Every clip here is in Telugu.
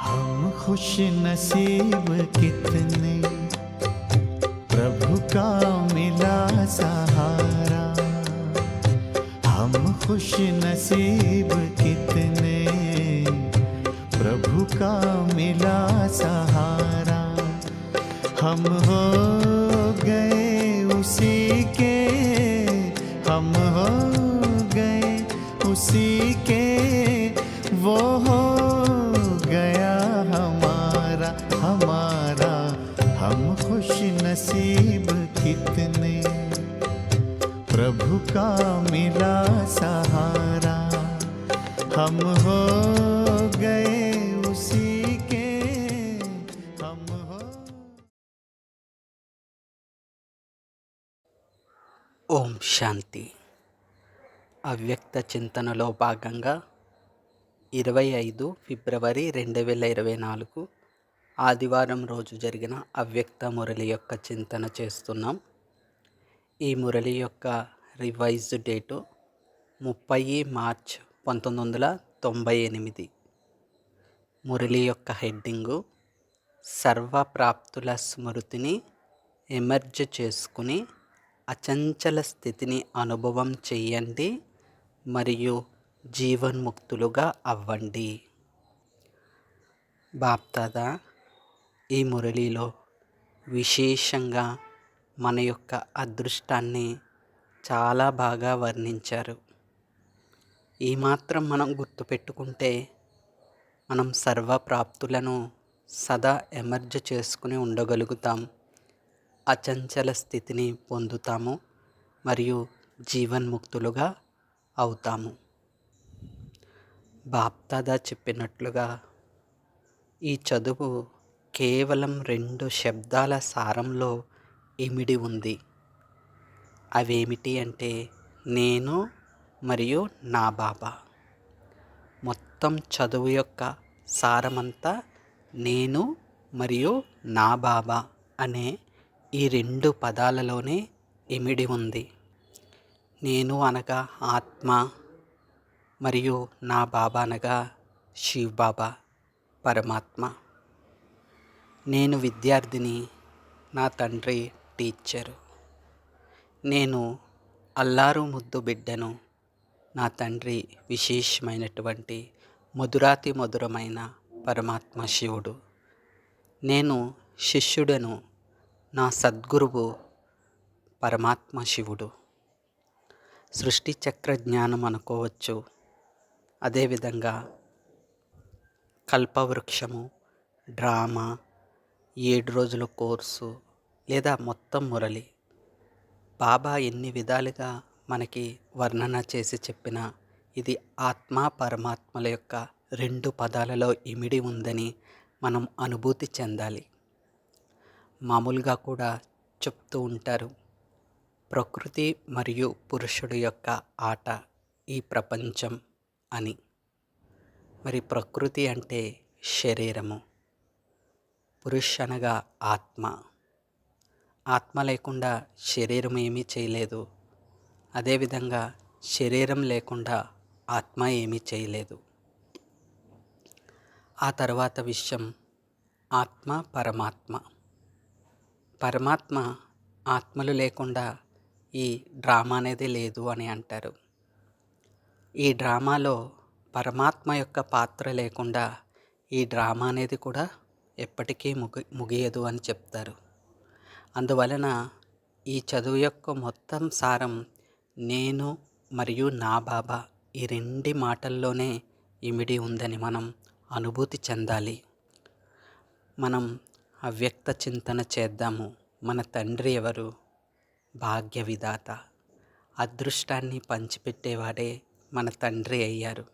हम खुश नसीब कितने। प्रभु का मिला सहारा। हम खुश नसीब कितने। प्रभु का मिला सहारा। हम हो गए उसी के। हम नसीब कितने प्रभु का मिला सहारा हम हो गए उसी के हम हो ఓం శాంతి అవ్యక్త చింతనలో భాగంగా ఇరవై ఐదు ఫిబ్రవరి రెండు వేల ఇరవై నాలుగు ఆదివారం రోజు జరిగిన అవ్యక్త మురళి యొక్క చింతన చేస్తున్నాం. ఈ మురళి యొక్క రివైజ్డ్ డేటు ముప్పై మార్చ్ పంతొమ్మిది వందల తొంభై ఎనిమిది. మురళి యొక్క హెడ్డింగు సర్వప్రాప్తుల స్మృతిని ఎమర్జ్ చేసుకుని అచంచల స్థితిని అనుభవం చెయ్యండి మరియు జీవన్ముక్తులుగా అవ్వండి. బాప్దాదా ఈ మురళిలో విశేషంగా మన యొక్క అదృష్టాన్ని చాలా బాగా వర్ణించారు. ఈ మాత్రం మనం గుర్తుపెట్టుకుంటే మనం సర్వప్రాప్తులను సదా ఎమర్జ్ చేసుకుని ఉండగలుగుతాం. అచంచల స్థితిని పొందుతాము మరియు జీవన్ముక్తులుగా అవుతాము. బాప్దాదా చెప్పినట్లుగా ఈ చదువు కేవలం రెండు శబ్దాల సారంలో ఇమిడి ఉంది. అవేమిటి అంటే నేను మరియు నా బాబా. మొత్తం చదువు యొక్క సారమంతా నేను మరియు నా బాబా అనే ఈ రెండు పదాలలోనే ఇమిడి ఉంది. నేను అనగా ఆత్మ మరియు నా బాబా అనగా శివ్ బాబా పరమాత్మ. నేను విద్యార్థిని నా తండ్రి టీచరు. నేను అల్లారు ముద్దు బిడ్డను నా తండ్రి విశేషమైనటువంటి మధురాతి మధురమైన పరమాత్మ శివుడు. నేను శిష్యుడను నా సద్గురువు పరమాత్మ శివుడు. సృష్టి చక్ర జ్ఞానం అనుకోవచ్చు. అదేవిధంగా కల్పవృక్షము డ్రామా ఏడు రోజుల కోర్సు లేదా మొత్తం మురళి. బాబా ఎన్ని విధాలుగా మనకి వర్ణన చేసి చెప్పిన ఇది ఆత్మ పరమాత్మల యొక్క రెండు పదాలలో ఇమిడి ఉందని మనం అనుభూతి చెందాలి. మామూలుగా కూడా చెప్తూ ఉంటారు. ప్రకృతి మరియు పురుషుడు యొక్క ఆట ఈ ప్రపంచం అని. మరి ప్రకృతి అంటే శరీరము. పురుష్ అనగా ఆత్మ. ఆత్మ లేకుండా శరీరం ఏమీ చేయలేదు. అదేవిధంగా శరీరం లేకుండా ఆత్మ ఏమీ చేయలేదు. ఆ తర్వాత విషయం ఆత్మ పరమాత్మ. పరమాత్మ ఆత్మలు లేకుండా ఈ డ్రామా అనేది లేదు అని అంటారు. ఈ డ్రామాలో పరమాత్మ యొక్క పాత్ర లేకుండా ఈ డ్రామా అనేది కూడా ఎప్పటికీ ముగి ముగియదు అని చెప్తారు. అందువలన ఈ చదువు యొక్క మొత్తం సారం నేను మరియు నా బాబా ఈ రెండు మాటల్లోనే ఇమిడి ఉందని మనం అనుభూతి చెందాలి. మనం అవ్యక్త చింతన చేద్దాము. మన తండ్రి ఎవరు? భాగ్య విధాత. అదృష్టాన్ని పంచిపెట్టేవాడే మన తండ్రి అయ్యారు.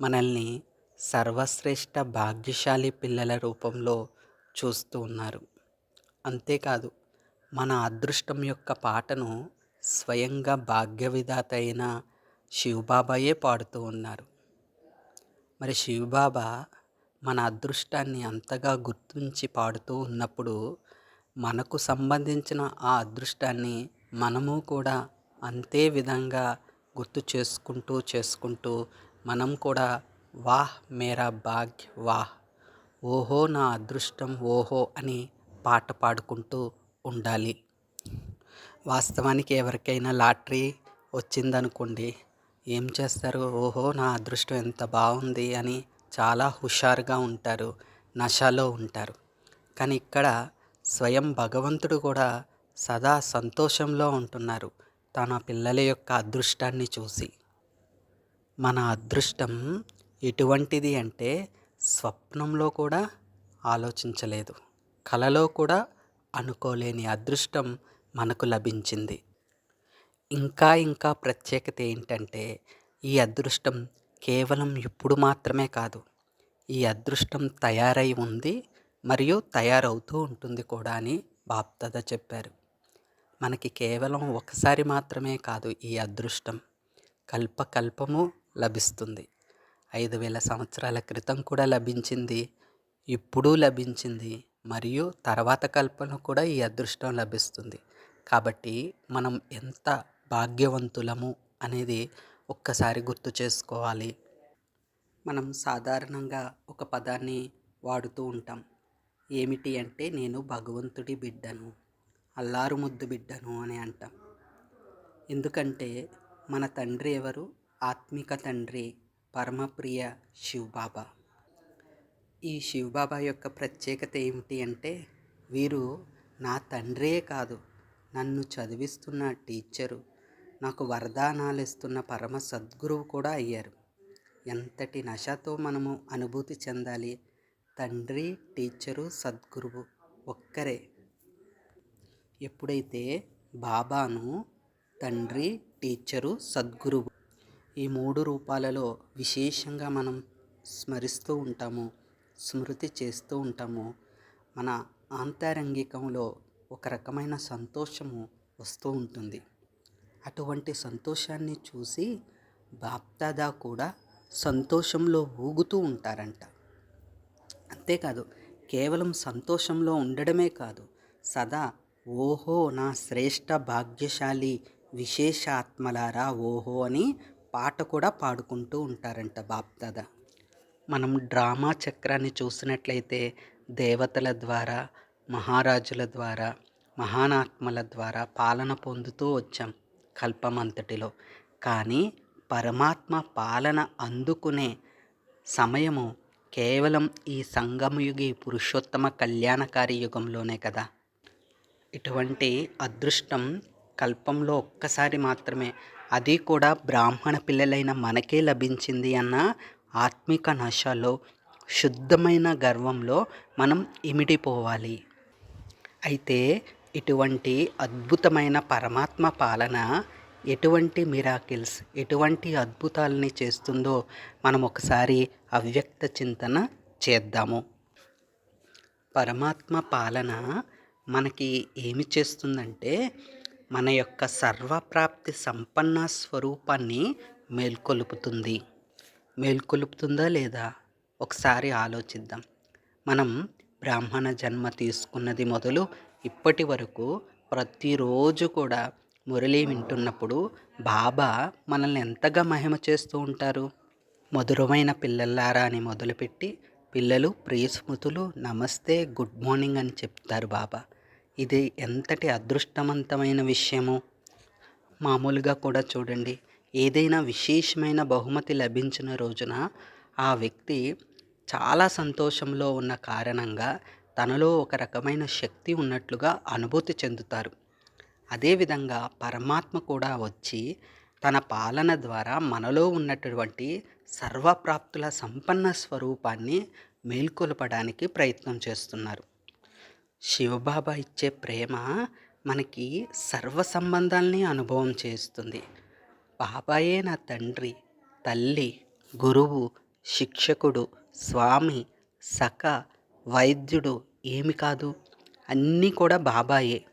మనల్ని సర్వశ్రేష్ఠ భాగ్యశాలి పిల్లల రూపంలో చూస్తూ ఉన్నారు. అంతేకాదు మన అదృష్టం యొక్క పాటను స్వయంగా భాగ్యవిధాత అయిన శివబాబాయే పాడుతూ ఉన్నారు. మరి శివబాబా మన అదృష్టాన్ని అంతగా గుర్తుంచి పాడుతూ ఉన్నప్పుడు మనకు సంబంధించిన ఆ అదృష్టాన్ని మనము కూడా అంతే విధంగా గుర్తు చేసుకుంటూ చేసుకుంటూ మనం కూడా వాహ్ మేరా భాగ్య వాహ్ ఓహో నా అదృష్టం ఓహో అని పాట పాడుకుంటూ ఉండాలి. వాస్తవానికి ఎవరికైనా లాటరీ వచ్చిందనుకోండి ఏం చేస్తారు? ఓహో నా అదృష్టం ఎంత బాగుంది అని చాలా హుషారుగా ఉంటారు నషాలో ఉంటారు. కానీ ఇక్కడ స్వయం భగవంతుడు కూడా సదా సంతోషంలో ఉంటున్నారు తన పిల్లల యొక్క అదృష్టాన్ని చూసి. మన అదృష్టం ఎటువంటిది అంటే స్వప్నంలో కూడా ఆలోచించలేదు. కలలో కూడా అనుకోలేని అదృష్టం మనకు లభించింది. ఇంకా ఇంకా ప్రత్యేకత ఏంటంటే ఈ అదృష్టం కేవలం ఇప్పుడు మాత్రమే కాదు ఈ అదృష్టం తయారై ఉంది మరియు తయారవుతూ ఉంటుంది కూడా అని బాప్తద చెప్పారు. మనకి కేవలం ఒకసారి మాత్రమే కాదు ఈ అదృష్టం కల్పకల్పము లభిస్తుంది. ఐదు వేల సంవత్సరాల క్రితం కూడా లభించింది. ఇప్పుడు లభించింది. మరియు తర్వాత కల్పన కూడా ఈ అదృష్టం లభిస్తుంది. కాబట్టి మనం ఎంత భాగ్యవంతులము అనేది ఒక్కసారి గుర్తు చేసుకోవాలి. మనం సాధారణంగా ఒక పదాన్ని వాడుతూ ఉంటాం. ఏమిటి అంటే నేను భగవంతుడి బిడ్డను అల్లారు ముద్దు బిడ్డను అని అంటాం. ఎందుకంటే మన తండ్రి ఎవరు? ఆత్మిక తండ్రి. పరమప్రియ శివబాబా. ఈ శివబాబా యొక్క ప్రత్యేకత ఏమిటి అంటే వీరు నా తండ్రే కాదు నన్ను చదివిస్తున్న టీచరు నాకు వరదానాలు ఇస్తున్న పరమ సద్గురువు కూడా అయ్యారు. ఎంతటి నశతో మనము అనుభూతి చెందాలి తండ్రి టీచరు సద్గురువు ఒక్కరే. ఎప్పుడైతే బాబాను తండ్రి టీచరు సద్గురువు ఈ మూడు రూపాలలో విశేషంగా మనం స్మరిస్తూ ఉంటాము స్మృతి చేస్తూ ఉంటాము. మన ఆంతరంగికంలో ఒక రకమైన సంతోషము వస్తూ ఉంటుంది. అటువంటి సంతోషాన్ని చూసి బాప్దాదా కూడా సంతోషంలో ఊగుతూ ఉంటారంట. అంతేకాదు కేవలం సంతోషంలో ఉండడమే కాదు సదా ఓహో నా శ్రేష్ఠ భాగ్యశాలి విశేషాత్మలారా ఓహో అని పాట కూడా పాడుకుంటూ ఉంటారంట బాప్దాద మనం డ్రామా చక్రాన్ని చూసినట్లయితే దేవతల ద్వారా మహారాజుల ద్వారా మహానాత్మల ద్వారా పాలన పొందుతూ వచ్చాం కల్పమంతటిలో. కానీ పరమాత్మ పాలన అందుకునే సమయము కేవలం ఈ సంగమయుగి పురుషోత్తమ కళ్యాణకారి యుగంలోనే కదా. ఇటువంటి అదృష్టం కల్పంలో ఒక్కసారి మాత్రమే అది కూడా బ్రాహ్మణ పిల్లలైన మనకే లభించింది అన్న ఆత్మిక నశలో శుద్ధమైన గర్వంలో మనం ఇమిడిపోవాలి. అయితే ఇటువంటి అద్భుతమైన పరమాత్మ పాలన ఎటువంటి మిరాకిల్స్ ఎటువంటి అద్భుతాలని చేస్తుందో మనం ఒకసారి అవ్యక్త చింతన చేద్దాము. పరమాత్మ పాలన మనకి ఏమి చేస్తుందంటే మన యొక్క సర్వప్రాప్తి సంపన్న స్వరూపాన్ని మేల్కొలుపుతుంది. మేల్కొలుపుతుందా లేదా? ఒకసారి ఆలోచిద్దాం. మనం బ్రాహ్మణ జన్మ తీసుకున్నది మొదలు ఇప్పటి వరకు ప్రతిరోజు కూడా మురళి వింటున్నప్పుడు బాబా మనల్ని ఎంతగా మహిమ చేస్తూ ఉంటారు? మధురమైన పిల్లల్లారా అని మొదలుపెట్టి పిల్లలు ప్రియ స్మృతులు నమస్తే గుడ్ మార్నింగ్ అని చెప్తారు బాబా. ఇది ఎంతటి అదృష్టవంతమైన విషయమో మామూలుగా కూడా చూడండి. ఏదైనా విశేషమైన బహుమతి లభించిన రోజున ఆ వ్యక్తి చాలా సంతోషంలో ఉన్న కారణంగా తనలో ఒక రకమైన శక్తి ఉన్నట్లుగా అనుభూతి చెందుతారు. అదేవిధంగా పరమాత్మ కూడా వచ్చి తన పాలన ద్వారా మనలో ఉన్నటువంటి సర్వప్రాప్తుల సంపన్న స్వరూపాన్ని మేల్కొలపడానికి ప్రయత్నం చేస్తున్నారు. శివబాబా ఇచ్చే ప్రేమ మనకి సర్వ సంబంధాలని అనుభవం చేస్తుంది. బాబాయే నా తండ్రి తల్లి గురువు శిక్షకుడు స్వామి సఖ వైద్యుడు ఏమి కాదు అన్నీ కూడా బాబాయే.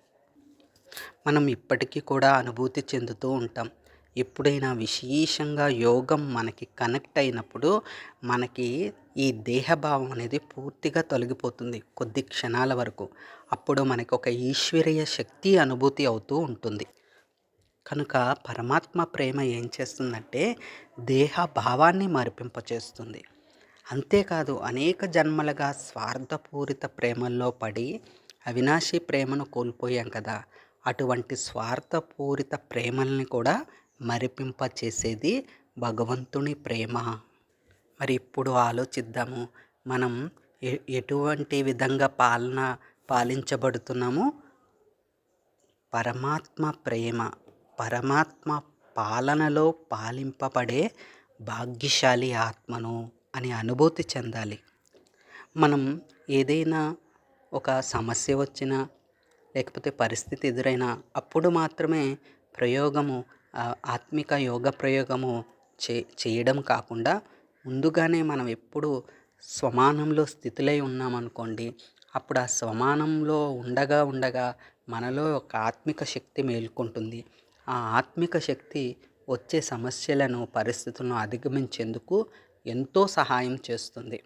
మనం ఇప్పటికీ కూడా అనుభూతి చెందుతూ ఉంటాం. ఎప్పుడైనా విశేషంగా యోగం మనకి కనెక్ట్ అయినప్పుడు మనకి ఈ దేహభావం అనేది పూర్తిగా తొలగిపోతుంది కొద్ది క్షణాల వరకు. అప్పుడు మనకు ఒక ఈశ్వరీయ శక్తి అనుభూతి అవుతూ ఉంటుంది. కనుక పరమాత్మ ప్రేమ ఏం చేస్తుందంటే దేహ భావాన్ని మరిపింపచేస్తుంది. అంతేకాదు అనేక జన్మలుగా స్వార్థపూరిత ప్రేమల్లో పడి అవినాశి ప్రేమను కోల్పోయాం కదా. అటువంటి స్వార్థపూరిత ప్రేమల్ని కూడా మరిపింప చేసేది భగవంతుని ప్రేమ. మరి ఇప్పుడు ఆలోచిద్దాము. మనం ఎ ఎటువంటి విధంగా పాలన పాలించబడుతున్నాము? పరమాత్మ ప్రేమ పరమాత్మ పాలనలో పాలింపబడే భాగ్యశాలి ఆత్మను అని అనుభూతి చెందాలి. మనం ఏదైనా ఒక సమస్య వచ్చినా లేకపోతే పరిస్థితి ఎదురైనా అప్పుడు మాత్రమే ప్రయోగము ఆత్మిక యోగ ప్రయోగము చే చేయడం కాకుండా ముందుగానే మనం ఎప్పుడు స్వమానంలో స్థితులై ఉన్నామనుకోండి అప్పుడు ఆ స్వమానంలో ఉండగా ఉండగా మనలో ఒక ఆత్మిక శక్తి మేల్కొంటుంది. ఆ ఆత్మిక శక్తి వచ్చే సమస్యలను పరిస్థితులను అధిగమించేందుకు ఎంతో సహాయం చేస్తుంది.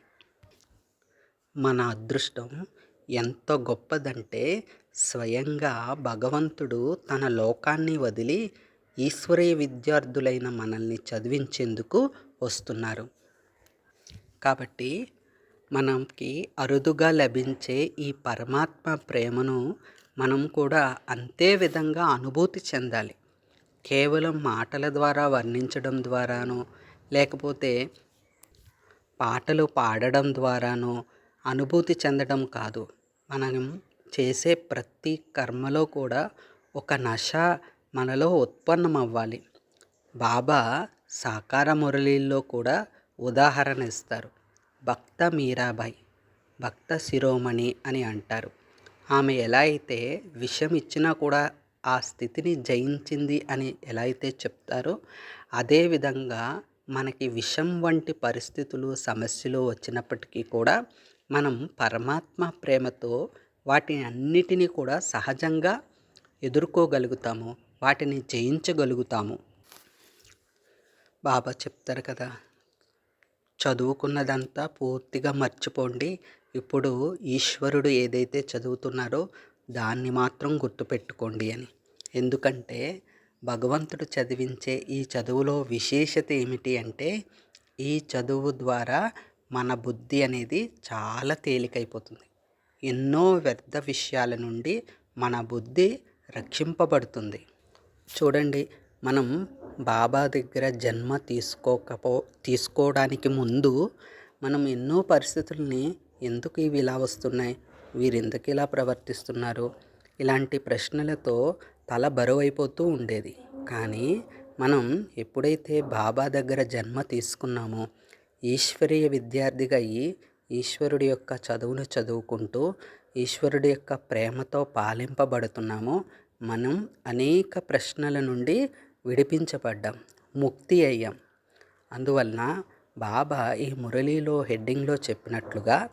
మన అదృష్టం ఎంత గొప్పదంటే స్వయంగా భగవంతుడు తన లోకాన్ని వదిలి ఈశ్వరీయ విద్యార్థులైన మనల్ని చదివించేందుకు వస్తున్నారు. కాబట్టి మనకి అరుదుగా లభించే ఈ పరమాత్మ ప్రేమను మనం కూడా అంతే విధంగా అనుభూతి చెందాలి. కేవలం మాటల ద్వారా వర్ణించడం ద్వారానో లేకపోతే పాటలు పాడడం ద్వారానో అనుభూతి చెందడం కాదు. మనం చేసే ప్రతి కర్మలో కూడా ఒక నశ మనలో ఉత్పన్నం అవ్వాలి బాబా సాకార మురళీల్లో కూడా ఉదాహరణ ఇస్తారు. భక్త మీరాబాయి భక్త శిరోమణి అని అంటారు. ఆమె ఎలా అయితే విషం ఇచ్చినా కూడా ఆ స్థితిని జయించింది అని ఎలా అయితే చెప్తారో అదేవిధంగా మనకి విషం వంటి పరిస్థితులు సమస్యలు వచ్చినప్పటికీ కూడా మనం పరమాత్మ ప్రేమతో వాటిని అన్నిటినీ కూడా సహజంగా ఎదుర్కోగలుగుతాము వాటిని జయించగలుగుతాము. బాబా చెప్తారు కదా చదువుకున్నదంతా పూర్తిగా మర్చిపోండి. ఇప్పుడు ఈశ్వరుడు ఏదైతే చదువుతున్నారో దాన్ని మాత్రం గుర్తుపెట్టుకోండి అని. ఎందుకంటే భగవంతుడు చదివించే ఈ చదువులో విశేషత ఏమిటి అంటే ఈ చదువు ద్వారా మన బుద్ధి అనేది చాలా తేలికైపోతుంది. ఎన్నో వ్యర్థ విషయాల నుండి మన బుద్ధి రక్షింపబడుతుంది. చూడండి మనం బాబా దగ్గర జన్మ తీసుకోకపో తీసుకోవడానికి ముందు మనం ఎన్నో పరిస్థితుల్ని ఎందుకు ఇవి ఇలా వస్తున్నాయి? వీరు ఎందుకు ఇలా ప్రవర్తిస్తున్నారు? ఇలాంటి ప్రశ్నలతో తల బరువైపోతూ ఉండేది. కానీ మనం ఎప్పుడైతే బాబా దగ్గర జన్మ తీసుకున్నామో ఈశ్వరీయ విద్యార్థిగా అయ్యి ఈశ్వరుడి యొక్క చదువును చదువుకుంటూ ఈశ్వరుడి యొక్క ప్రేమతో పాలింపబడుతున్నామో మనం అనేక ప్రశ్నల నుండి విడిపించబడ్డాం ముక్తి అయ్యాం. అందువలన బాబా ఈ మురళీలో హెడ్డింగ్లో చెప్పినట్లుగా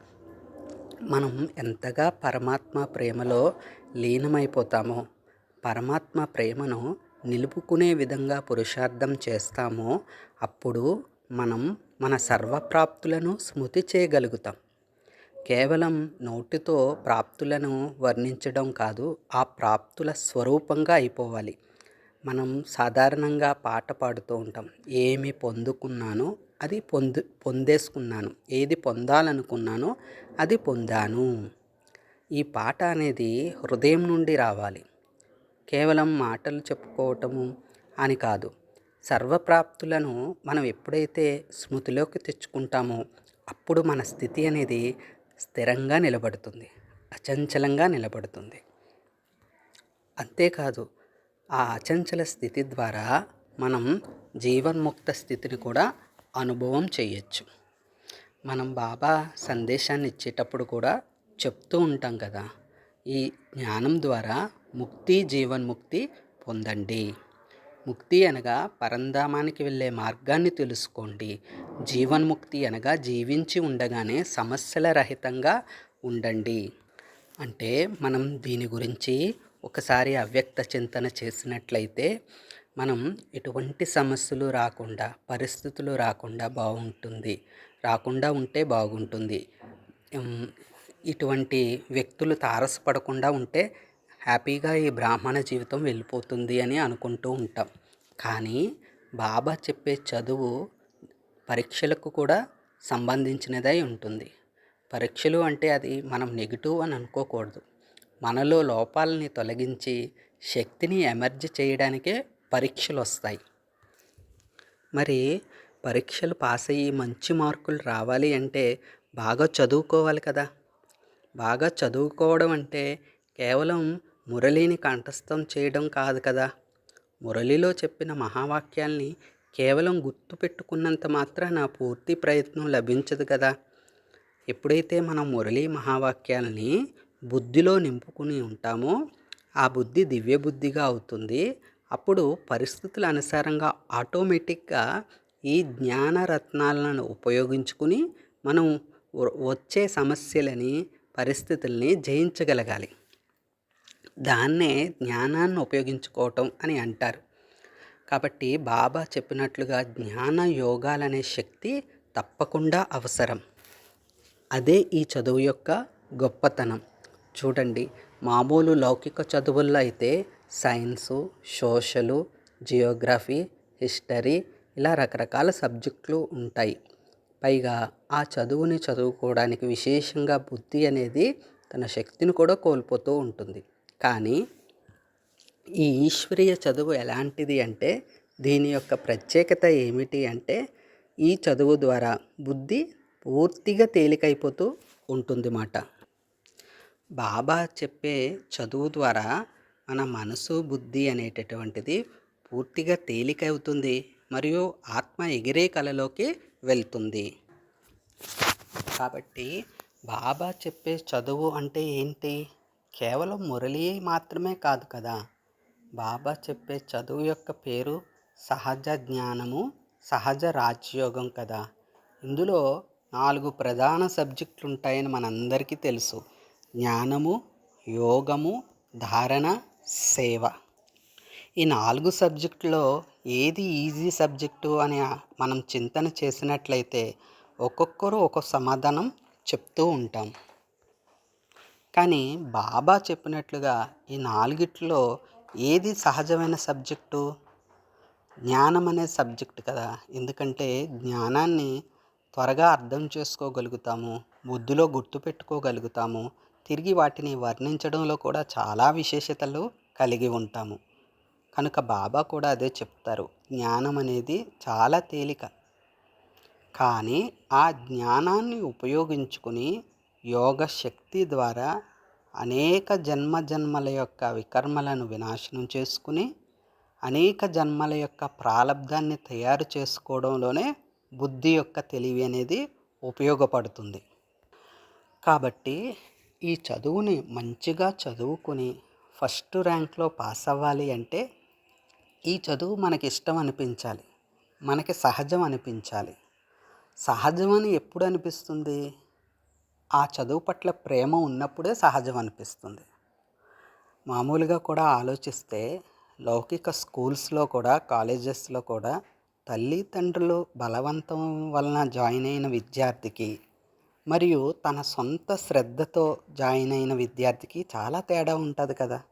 మనం ఎంతగా పరమాత్మ ప్రేమలో లీనమైపోతామో పరమాత్మ ప్రేమను నిలుపుకునే విధంగా పురుషార్థం చేస్తామో అప్పుడు మనం మన సర్వప్రాప్తులను స్మృతి చేయగలుగుతాం. కేవలం నోటితో ప్రాప్తులను వర్ణించడం కాదు ఆ ప్రాప్తుల స్వరూపంగా అయిపోవాలి. మనం సాధారణంగా పాట పాడుతూ ఉంటాం. ఏమి పొందుకున్నానో అది పొందు పొందేసుకున్నాను. ఏది పొందాలనుకున్నానో అది పొందాను. ఈ పాట అనేది హృదయం నుండి రావాలి. కేవలం మాటలు చెప్పుకోవటము అని కాదు. సర్వప్రాప్తులను మనం ఎప్పుడైతే స్మృతిలోకి తెచ్చుకుంటామో అప్పుడు మన స్థితి అనేది స్థిరంగా నిలబడుతుంది. అచంచలంగా నిలబడుతుంది. అంతేకాదు ఆ అచంచల స్థితి ద్వారా మనం జీవన్ముక్త స్థితిని కూడా అనుభవం చేయొచ్చు. మనం బాబా సందేశాన్ని ఇచ్చేటప్పుడు కూడా చెప్తూ ఉంటాం కదా ఈ జ్ఞానం ద్వారా ముక్తి జీవన్ముక్తి పొందండి. ముక్తి అనగా పరంధామానికి వెళ్ళే మార్గాన్ని తెలుసుకోండి. జీవన్ముక్తి అనగా జీవించి ఉండగానే సమస్యల రహితంగా ఉండండి. అంటే మనం దీని గురించి ఒకసారి అవ్యక్త చింతన చేసినట్లయితే మనం ఎటువంటి సమస్యలు రాకుండా పరిస్థితులు రాకుండా బాగుంటుంది. రాకుండా ఉంటే బాగుంటుంది. ఇటువంటి వ్యక్తులు తారసపడకుండా ఉంటే హ్యాపీగా ఈ బ్రాహ్మణ జీవితం వెళ్ళిపోతుంది అని అనుకుంటూ ఉంటాం. కానీ బాబా చెప్పే చదువు పరీక్షలకు కూడా సంబంధించినదై ఉంటుంది. పరీక్షలు అంటే అది మనం నెగిటివ్ అని అనుకోకూడదు. మనలో లోపాలని తొలగించి శక్తిని ఎమర్జీ చేయడానికే పరీక్షలు వస్తాయి మరి పరీక్షలు పాస్ అయ్యి మంచి మార్కులు రావాలి అంటే బాగా చదువుకోవాలి కదా. బాగా చదువుకోవడం అంటే కేవలం మురళిని కంఠస్థం చేయడం కాదు కదా. మురళిలో చెప్పిన మహావాక్యాల్ని కేవలం గుర్తు పెట్టుకున్నంత మాత్రాన పూర్తి ప్రయత్నం లభించదు కదా. ఎప్పుడైతే మనం మురళీ మహావాక్యాలని బుద్ధిలో నింపుకుని ఉంటామో ఆ బుద్ధి దివ్య బుద్ధిగా అవుతుంది. అప్పుడు పరిస్థితుల అనుసారంగా ఆటోమేటిక్గా ఈ జ్ఞాన రత్నాలను ఉపయోగించుకుని మనం వచ్చే సమస్యలని పరిస్థితుల్ని జయించగలగాలి. దాన్నే జ్ఞానాన్ని ఉపయోగించుకోవటం అని అంటారు. కాబట్టి బాబా చెప్పినట్లుగా జ్ఞాన యోగాలనే శక్తి తప్పకుండా అవసరం. అదే ఈ చదువు యొక్క గొప్పతనం. చూడండి మామూలు లౌకిక చదువుల్లో అయితే సైన్సు సోషలు జియోగ్రఫీ హిస్టరీ ఇలా రకరకాల సబ్జెక్టులు ఉంటాయి. పైగా ఆ చదువుని చదువుకోవడానికి విశేషంగా బుద్ధి అనేది తన శక్తిని కూడా కోల్పోతూ ఉంటుంది. కానీ ఈ ఈశ్వరీయ చదువు ఎలాంటిది అంటే దీని యొక్క ప్రత్యేకత ఏమిటి అంటే ఈ చదువు ద్వారా బుద్ధి పూర్తిగా తేలికైపోతూ ఉంటుంది మాట బాబా చెప్పే చదువు ద్వారా మన మనసు బుద్ధి అనేటటువంటిది పూర్తిగా తేలిక అవుతుంది మరియు ఆత్మ ఎగిరే కలలోకి వెళ్తుంది. కాబట్టి బాబా చెప్పే చదువు అంటే ఏంటి? కేవలం మురళి మాత్రమే కాదు కదా! బాబా చెప్పే చదువు యొక్క పేరు సహజ జ్ఞానము సహజ రాజ్యోగం కదా! ఇందులో నాలుగు ప్రధాన సబ్జెక్టులు ఉంటాయని మనందరికీ తెలుసు. జ్ఞానము యోగము ధారణ సేవ. ఈ నాలుగు సబ్జెక్టులో ఏది ఈజీ సబ్జెక్టు అని మనం చింతన చేసినట్లయితే ఒక్కొక్కరు ఒక్కొక్క సమాధానం చెప్తూ ఉంటాం. కానీ బాబా చెప్పినట్లుగా ఈ నాలుగిట్లో ఏది సహజమైన సబ్జెక్టు? జ్ఞానం అనే సబ్జెక్ట్ కదా. ఎందుకంటే జ్ఞానాన్ని త్వరగా అర్థం చేసుకోగలుగుతాము బుద్ధిలో గుర్తుపెట్టుకోగలుగుతాము తిరిగి వాటిని వర్ణించడంలో కూడా చాలా విశేషతలు కలిగి ఉంటాము. కనుక బాబా కూడా అదే చెప్తారు. జ్ఞానం అనేది చాలా తేలిక. కానీ ఆ జ్ఞానాన్ని ఉపయోగించుకుని యోగ శక్తి ద్వారా అనేక జన్మ జన్మల యొక్క వికర్మలను వినాశనం చేసుకుని అనేక జన్మల యొక్క ప్రాలబ్ధాన్ని తయారు చేసుకోవడంలోనే బుద్ధి యొక్క తెలివి అనేది ఉపయోగపడుతుంది. కాబట్టి ఈ చదువుని మంచిగా చదువుకుని ఫస్ట్ ర్యాంక్లో పాస్ అవ్వాలి అంటే ఈ చదువు మనకి ఇష్టం అనిపించాలి. మనకి సహజం అనిపించాలి. సహజమని ఎప్పుడు అనిపిస్తుంది? ఆ చదువు పట్ల ప్రేమ ఉన్నప్పుడే సహజం అనిపిస్తుంది. మామూలుగా కూడా ఆలోచిస్తే లౌకిక స్కూల్స్లో కూడా కాలేజెస్లో కూడా తల్లిదండ్రులు బలవంతం వలన జాయిన్ అయిన విద్యార్థికి మరియు తన సొంత శ్రద్ధతో జాయిన్ అయిన విద్యార్థికి చాలా తేడా ఉంటుంది కదా.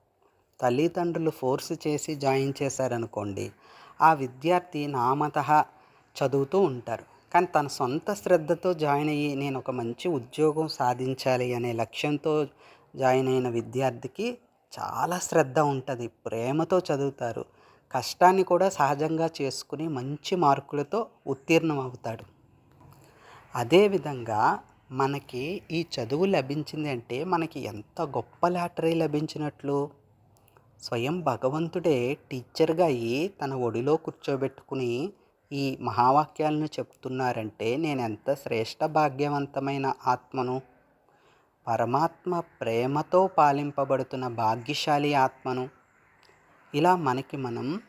తల్లిదండ్రులు ఫోర్స్ చేసి జాయిన్ చేశారనుకోండి ఆ విద్యార్థి నామత చదువుతూ ఉంటారు. కానీ తన సొంత శ్రద్ధతో జాయిన్ అయ్యి నేను ఒక మంచి ఉద్యోగం సాధించాలి అనే లక్ష్యంతో జాయిన్ అయిన విద్యార్థికి చాలా శ్రద్ధ ఉంటుంది. ప్రేమతో చదువుతారు. కష్టాన్ని కూడా సహజంగా చేసుకుని మంచి మార్కులతో ఉత్తీర్ణం అవుతాడు. అదేవిధంగా మనకి ఈ చదువు లభించింది అంటే మనకి ఎంత గొప్ప లాటరీ లభించినట్లు? స్వయం భగవంతుడే టీచర్గా అయ్యి తన ఒడిలో కూర్చోబెట్టుకుని ఈ మహావాక్యాలను చెప్తున్నారంటే నేను ఎంత శ్రేష్ట భాగ్యవంతమైన ఆత్మను? పరమాత్మ ప్రేమతో పాలింపబడుతున్న భాగ్యశాలి ఆత్మను. ఇలా మనకి మనం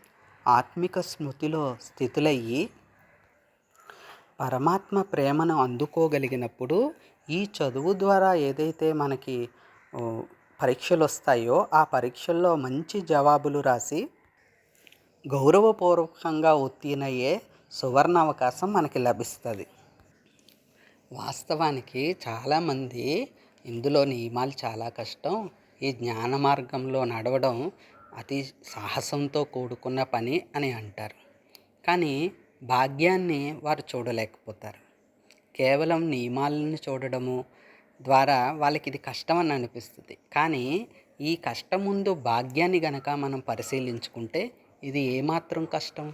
ఆత్మిక స్మృతిలో స్థితులయ్యి పరమాత్మ ప్రేమను అందుకోగలిగినప్పుడు ఈ చదువు ద్వారా ఏదైతే మనకి పరీక్షలు వస్తాయో ఆ పరీక్షల్లో మంచి జవాబులు రాసి గౌరవపూర్వకంగా ఉత్తీర్ణయ్యే సువర్ణ అవకాశం మనకి లభిస్తుంది. వాస్తవానికి చాలామంది ఇందులో నియమాలు చాలా కష్టం. ఈ జ్ఞాన మార్గంలో నడవడం అతి సాహసంతో కూడుకున్న పని అని అంటారు. కానీ భాగ్యాన్ని వారు చూడలేకపోతారు. కేవలం నియమాలను చూడడము ద్వారా వాళ్ళకి ఇది కష్టం అని అనిపిస్తుంది. కానీ ఈ కష్టం ముందు భాగ్యాన్ని గనక మనం పరిశీలించుకుంటే ఇది ఏమాత్రం కష్టం?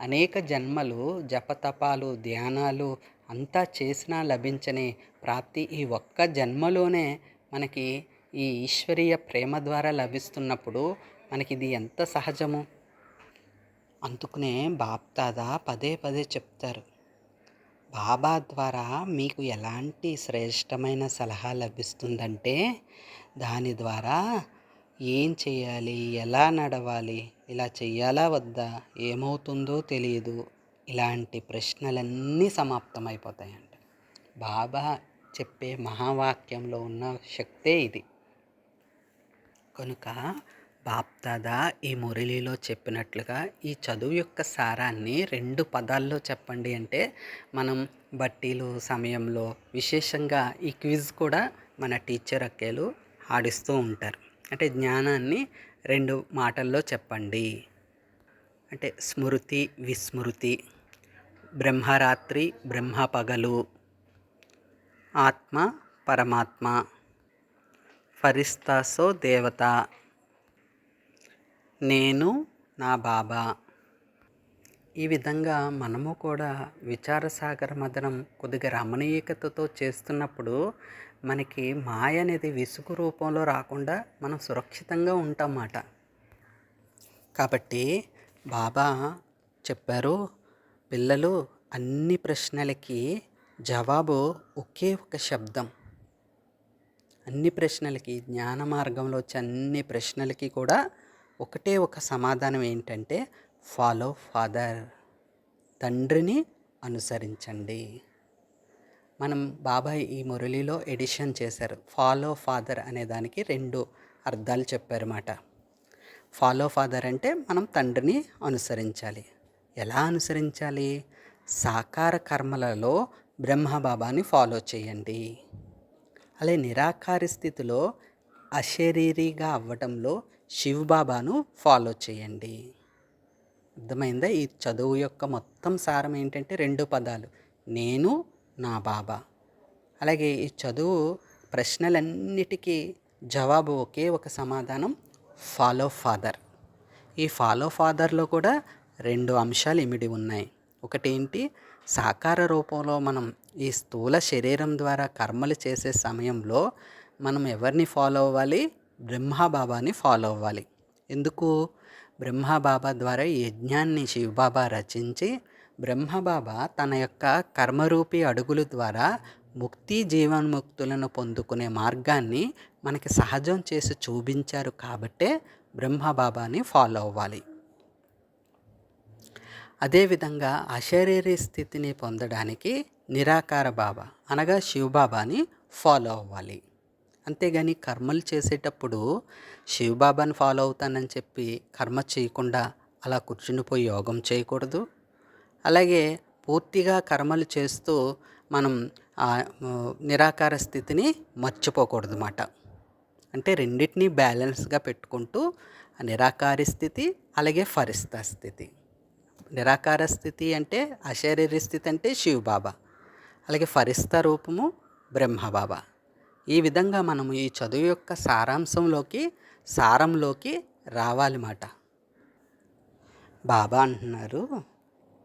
అనేక జన్మలు జపతపాలు ధ్యానాలు అంతా చేసినా లభించని ప్రాప్తి ఈ ఒక్క జన్మలోనే మనకి ఈ ఈశ్వరీయ ప్రేమ ద్వారా లభిస్తున్నప్పుడు మనకి ఇది ఎంత సహజము? అందుకనే బాప్దాదా పదే పదే చెప్తారు. బాబా ద్వారా మీకు ఎలాంటి శ్రేష్టమైన సలహా లభిస్తుందంటే దాని ద్వారా ఏం చేయాలి ఎలా నడవాలి ఇలా చెయ్యాలా వద్దా ఏమవుతుందో తెలియదు. ఇలాంటి ప్రశ్నలన్నీ సమాప్తమైపోతాయంట. బాబా చెప్పే మహావాక్యంలో ఉన్న శక్తే ఇది. కనుక బాప్దాదా ఈ మురళిలో చెప్పినట్లుగా ఈ చదువు యొక్క సారాన్ని రెండు పదాల్లో చెప్పండి అంటే మనం బట్టీలు సమయంలో విశేషంగా ఈ క్విజ్ కూడా మన టీచర్ అక్కేలు ఆడిస్తూ ఉంటారు. అంటే జ్ఞానాన్ని రెండు మాటల్లో చెప్పండి. అంటే స్మృతి విస్మృతి బ్రహ్మరాత్రి బ్రహ్మ పగలు ఆత్మ పరమాత్మ ఫరిస్తాసో దేవత నేను నా బాబా. ఈ విధంగా మనము కూడా విచారసాగర మదనం కొద్దిగా రమణీయకతతో చేస్తున్నప్పుడు మనకి మాయ అనేది విసుగు రూపంలో రాకుండా మనం సురక్షితంగా ఉంటామన్నమాట. కాబట్టి బాబా చెప్పారు పిల్లలు అన్ని ప్రశ్నలకి జవాబు ఒకే ఒక శబ్దం. అన్ని ప్రశ్నలకి జ్ఞాన మార్గంలో వచ్చే అన్ని ప్రశ్నలకి కూడా ఒకటే ఒక సమాధానం ఏంటంటే ఫాలో ఫాదర్ తండ్రిని అనుసరించండి. మనం బాబాయ్ ఈ మురళిలో ఎడిషన్ చేశారు. ఫాలో ఫాదర్ అనే దానికి రెండు అర్థాలు చెప్పారన్నమాట. ఫాలో ఫాదర్ అంటే మనం తండ్రిని అనుసరించాలి. ఎలా అనుసరించాలి? సాకార కర్మలలో బ్రహ్మబాబాని ఫాలో చేయండి. అలాగే నిరాకారి స్థితిలో అశరీరిగా అవ్వటంలో శివబాబాను ఫాలో చేయండి. అర్థమైందా? ఈ చదువు యొక్క మొత్తం సారం ఏంటంటే రెండు పదాలు. నేను నా బాబా. అలాగే ఈ చదువు ప్రశ్నలన్నిటికీ జవాబు ఒకే ఒక సమాధానం ఫాలో ఫాదర్. ఈ ఫాలో ఫాదర్లో కూడా రెండు అంశాలు ఇమిడి ఉన్నాయి. ఒకటేంటి? సాకార రూపంలో మనం ఈ స్థూల శరీరం ద్వారా కర్మలు చేసే సమయంలో మనం ఎవరిని ఫాలో అవ్వాలి? బ్రహ్మబాబాని ఫాలో అవ్వాలి. ఎందుకు? బ్రహ్మబాబా ద్వారా ఈ యజ్ఞాన్ని శివబాబా రచించి బ్రహ్మబాబా తన యొక్క కర్మరూపి అడుగుల ద్వారా ముక్తి జీవన్ముక్తులను పొందుకునే మార్గాన్ని మనకి సహజం చేసి చూపించారు కాబట్టే బ్రహ్మబాబాని ఫాలో అవ్వాలి. అదేవిధంగా అశరీరి స్థితిని పొందడానికి నిరాకార బాబా అనగా శివబాబాని ఫాలో అవ్వాలి. అంతేగాని కర్మలు చేసేటప్పుడు శివబాబాని ఫాలో అవుతానని చెప్పి కర్మ చేయకుండా అలా కూర్చునిపోయి యోగం చేయకూడదు. అలాగే పూర్తిగా కర్మలు చేస్తూ మనం ఆ నిరాకార స్థితిని మర్చిపోకూడదు అన్నమాట అంటే రెండింటినీ బ్యాలెన్స్గా పెట్టుకుంటూ నిరాకార నిరాకారి స్థితి అలాగే ఫరిస్త స్థితి. నిరాకార స్థితి అంటే అశరీర స్థితి అంటే శివబాబా. అలాగే ఫరిస్త రూపము బ్రహ్మబాబా. ఈ విధంగా మనము ఈ చదువు యొక్క సారాంశంలోకి సారంలోకి రావాలన్నమాట బాబా అంటున్నారు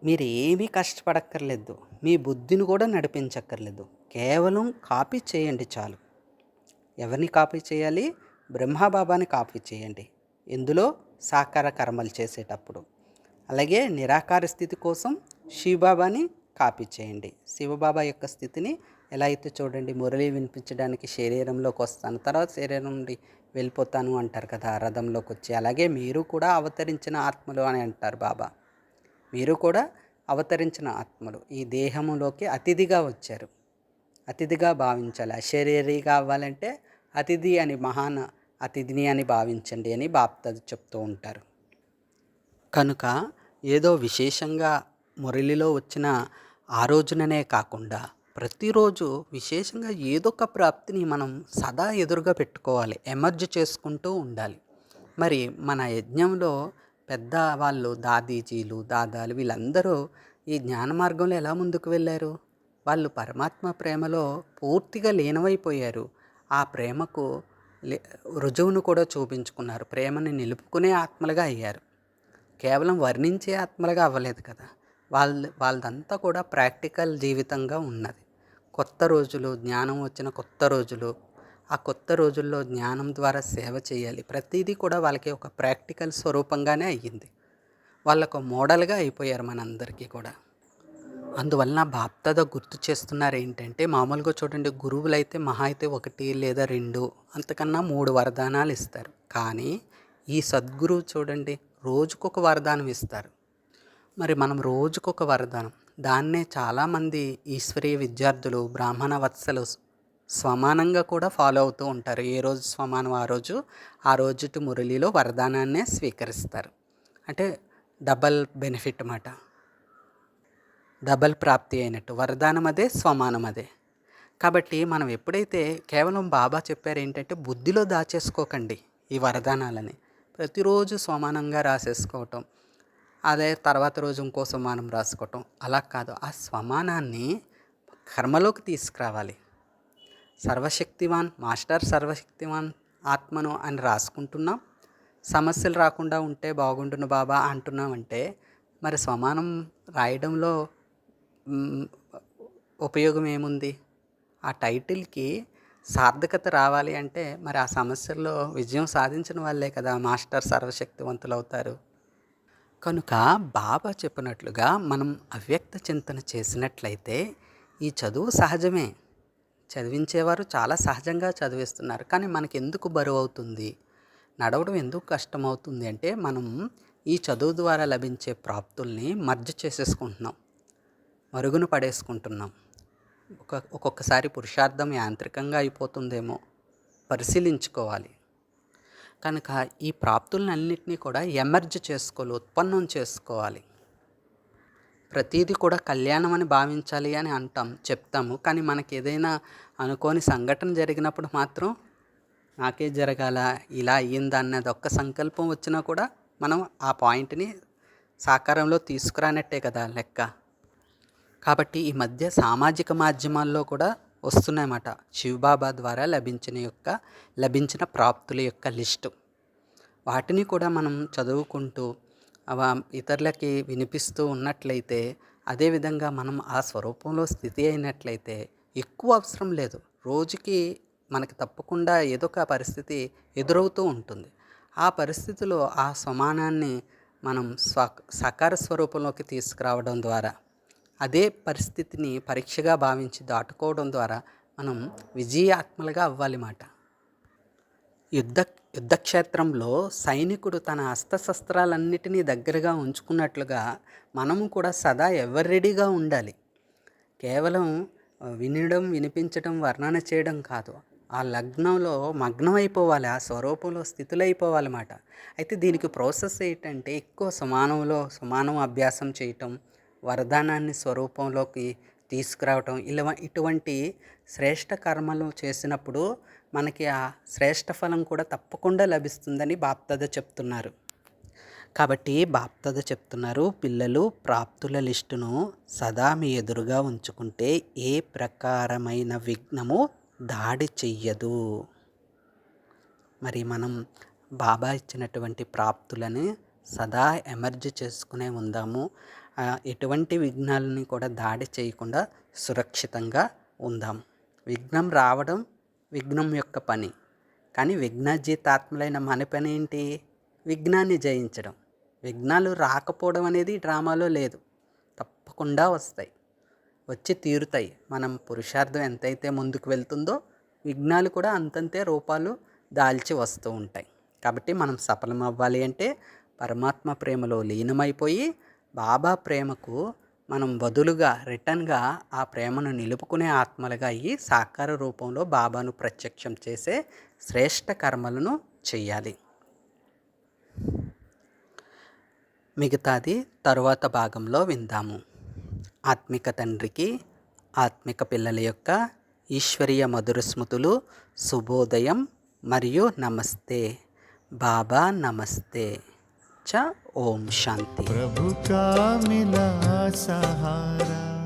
మీరు ఏమీ కష్టపడక్కర్లేదు మీ బుద్ధిని కూడా నడిపించక్కర్లేదు కేవలం కాపీ చేయండి చాలు. ఎవరిని కాపీ చేయాలి? బ్రహ్మబాబాని కాపీ చేయండి. ఇందులో సాకార కర్మలు చేసేటప్పుడు. అలాగే నిరాకార స్థితి కోసం శివబాబాని కాపీ చేయండి. శివబాబా యొక్క స్థితిని ఎలా అయితే చూడండి మురళి వినిపించడానికి శరీరంలోకి వస్తాను తర్వాత శరీరం నుండి వెళ్ళిపోతాను అంటారు కదా రథంలోకి వచ్చి. అలాగే మీరు కూడా అవతరించిన ఆత్మలు అని అంటారు బాబా. మీరు కూడా అవతరించిన ఆత్మలు. ఈ దేహములోకి అతిథిగా వచ్చారు. అతిథిగా భావించాలి. అశరీరిగా అవ్వాలంటే అతిథి అని మహాన్ అతిథిని అని భావించండి అని బాప్త చెప్తూ ఉంటారు. కనుక ఏదో విశేషంగా మురళిలో వచ్చిన ఆ రోజుననే కాకుండా ప్రతిరోజు విశేషంగా ఏదో ఒక ప్రాప్తిని మనం సదా ఎదురుగా పెట్టుకోవాలి ఎమర్జ్ చేసుకుంటూ ఉండాలి. మరి మన యజ్ఞంలో పెద్ద వాళ్ళు దాదీజీలు దాదాలు వీళ్ళందరూ ఈ జ్ఞాన మార్గంలో ఎలా ముందుకు వెళ్ళారు? వాళ్ళు పరమాత్మ ప్రేమలో పూర్తిగా లీనమైపోయారు. ఆ ప్రేమకు లే- రుజువును కూడా చూపించుకున్నారు. ప్రేమని నిలుపుకునే ఆత్మలుగా అయ్యారు. కేవలం వర్ణించే ఆత్మలుగా అవ్వలేదు కదా? వాళ్ళ వాళ్ళదంతా కూడా ప్రాక్టికల్ జీవితంగా ఉన్నది. కొత్త రోజులు జ్ఞానం వచ్చిన కొత్త రోజులు ఆ కొత్త రోజుల్లో జ్ఞానం ద్వారా సేవ చేయాలి. ప్రతిదీ కూడా వాళ్ళకి ఒక ప్రాక్టికల్ స్వరూపంగానే అయ్యింది. వాళ్ళకు మోడల్గా అయిపోయారు మనందరికీ కూడా. అందువలన బాప్తద గుర్తు చేస్తున్నారు ఏంటంటే మామూలుగా చూడండి గురువులు అయితే మహా అయితే ఒకటి లేదా రెండు అంతకన్నా మూడు వరదానాలు ఇస్తారు. కానీ ఈ సద్గురువు చూడండి రోజుకొక వరదానం ఇస్తారు. మరి మనం రోజుకొక వరదానం. దాన్నే చాలామంది ఈశ్వరీయ విద్యార్థులు బ్రాహ్మణ వత్సలు స్వమానంగా కూడా ఫాలో అవుతూ ఉంటారు. ఏ రోజు స్వమానం ఆ రోజు ఆ రోజుటి మురళిలో వరదానాన్నే స్వీకరిస్తారు. అంటే డబల్ బెనిఫిట్ అన్నమాట. డబల్ ప్రాప్తి అయినట్టు. వరదానం అదే స్వమానం అదే. కాబట్టి మనం ఎప్పుడైతే కేవలం బాబా చెప్పారు ఏంటంటే బుద్ధిలో దాచేసుకోకండి ఈ వరదానాలని. ప్రతిరోజు స్వమానంగా రాసేసుకోవటం. అదే తర్వాత రోజు ఇంకో సమానం రాసుకోవటం. అలా కాదు. ఆ స్వమానాన్ని కర్మలోకి తీసుకురావాలి. సర్వశక్తివాన్ మాస్టర్ సర్వశక్తివాన్ ఆత్మను అని రాసుకుంటున్నాం. సమస్యలు రాకుండా ఉంటే బాగుండును బాబా అంటున్నామంటే మరి సమానం రాయడంలో ఉపయోగం ఏముంది? ఆ టైటిల్కి సార్థకత రావాలి అంటే మరి ఆ సమస్యల్లో విజయం సాధించిన వాళ్ళే కదా మాస్టర్ సర్వశక్తివంతులు అవుతారు కనుక బాబా చెప్పినట్లుగా మనం అవ్యక్త చింతన చేసినట్లయితే ఈ చదువు సహజమే. చదివించేవారు చాలా సహజంగా చదివిస్తున్నారు. కానీ మనకి ఎందుకు బరువు అవుతుంది? నడవడం ఎందుకు కష్టమవుతుంది అంటే మనం ఈ చదువు ద్వారా లభించే ప్రాప్తుల్ని మర్జ్ చేసేసుకుంటున్నాం. మరుగున పడేసుకుంటున్నాం. ఒక ఒక్కొక్కసారి పురుషార్థం యాంత్రికంగా అయిపోతుందేమో. పరిశీలించుకోవాలి. కనుక ఈ ప్రాప్తులన్నింటినీ కూడా ఎమర్జ్ చేసుకోవాలి ఉత్పన్నం చేసుకోవాలి. ప్రతీది కూడా కళ్యాణం అని భావించాలి అని అంటాం చెప్తాము. కానీ మనకి ఏదైనా అనుకోని సంఘటన జరిగినప్పుడు మాత్రం నాకే జరగాల ఇలా అయ్యింది అన్నది ఒక్క సంకల్పం వచ్చినా కూడా మనం ఆ పాయింట్ని సాకారంలో తీసుకురానట్టే కదా లెక్క. కాబట్టి ఈ మధ్య సామాజిక మాధ్యమాల్లో కూడా వస్తున్నాయన్నమాట. శివబాబా ద్వారా లభించిన యొక్క లభించిన ప్రాప్తుల యొక్క లిస్టు. వాటిని కూడా మనం చదువుకుంటూ అవ ఇతరులకి వినిపిస్తూ ఉన్నట్లయితే అదేవిధంగా మనం ఆ స్వరూపంలో స్థితి అయినట్లయితే ఎక్కువ అవసరం లేదు. రోజుకి మనకి తప్పకుండా ఏదో ఒక పరిస్థితి ఎదురవుతూ ఉంటుంది. ఆ పరిస్థితిలో ఆ సమానాన్ని మనం స్వ సాకార స్వరూపంలోకి తీసుకురావడం ద్వారా అదే పరిస్థితిని పరీక్షగా భావించి దాటుకోవడం ద్వారా మనం విజయాత్మలుగా అవ్వాలి మాట యుద్ధ యుద్ధక్షేత్రంలో సైనికుడు తన అస్త్రశస్త్రాలన్నిటినీ దగ్గరగా ఉంచుకున్నట్లుగా మనము కూడా సదా ఎవర్ రెడీగా ఉండాలి. కేవలం వినడం వినిపించడం వర్ణన చేయడం కాదు. ఆ లగ్నంలో మగ్నం అయిపోవాలి ఆ స్వరూపంలో స్థితులైపోవాలి అన్నమాట అయితే దీనికి ప్రాసెస్ ఏంటంటే ఎక్కువ సమానంలో సమానం అభ్యాసం చేయటం వరదానాన్ని స్వరూపంలోకి తీసుకురావటం ఇలా ఇటువంటి శ్రేష్ట కర్మలు చేసినప్పుడు మనకి ఆ శ్రేష్ట ఫలం కూడా తప్పకుండా లభిస్తుందని బాప్తద చెప్తున్నారు. కాబట్టి బాప్తద చెప్తున్నారు పిల్లలు ప్రాప్తుల లిస్టును సదా మీ ఎదురుగా ఉంచుకుంటే ఏ ప్రకారమైన విఘ్నము దాడి చెయ్యదు. మరి మనం బాబా ఇచ్చినటువంటి ప్రాప్తులని సదా ఎమర్జ్ చేసుకునే ఉందాము. ఎటువంటి విఘ్నాలని కూడా దాడి చేయకుండా సురక్షితంగా ఉందాం. విఘ్నం రావడం విఘ్నం యొక్క పని. కానీ విఘ్నజీతాత్మలైన మన పని ఏంటి? విఘ్నాన్ని జయించడం. విఘ్నాలు రాకపోవడం అనేది డ్రామాలో లేదు. తప్పకుండా వస్తాయి. వచ్చి తీరుతాయి. మనం పురుషార్థం ఎంతైతే ముందుకు వెళ్తుందో విఘ్నాలు కూడా అంతంతే రూపాలు దాల్చి వస్తూ ఉంటాయి. కాబట్టి మనం సఫలం అవ్వాలి అంటే పరమాత్మ ప్రేమలో లీనమైపోయి బాబా ప్రేమకు మనం బదులుగా రిటర్న్గా ఆ ప్రేమను నిలుపుకునే ఆత్మలుగా అయ్యి సాకార రూపంలో బాబాను ప్రత్యక్షం చేసే శ్రేష్ట కర్మలను చేయాలి మిగతాది తరువాత భాగంలో విందాము. ఆత్మిక తండ్రికి ఆత్మిక పిల్లల యొక్క ఈశ్వరీయ మధుర స్మృతులు శుభోదయం మరియు నమస్తే. బాబా నమస్తే. सच्चा ओम शांति। प्रभु का मिला सहारा।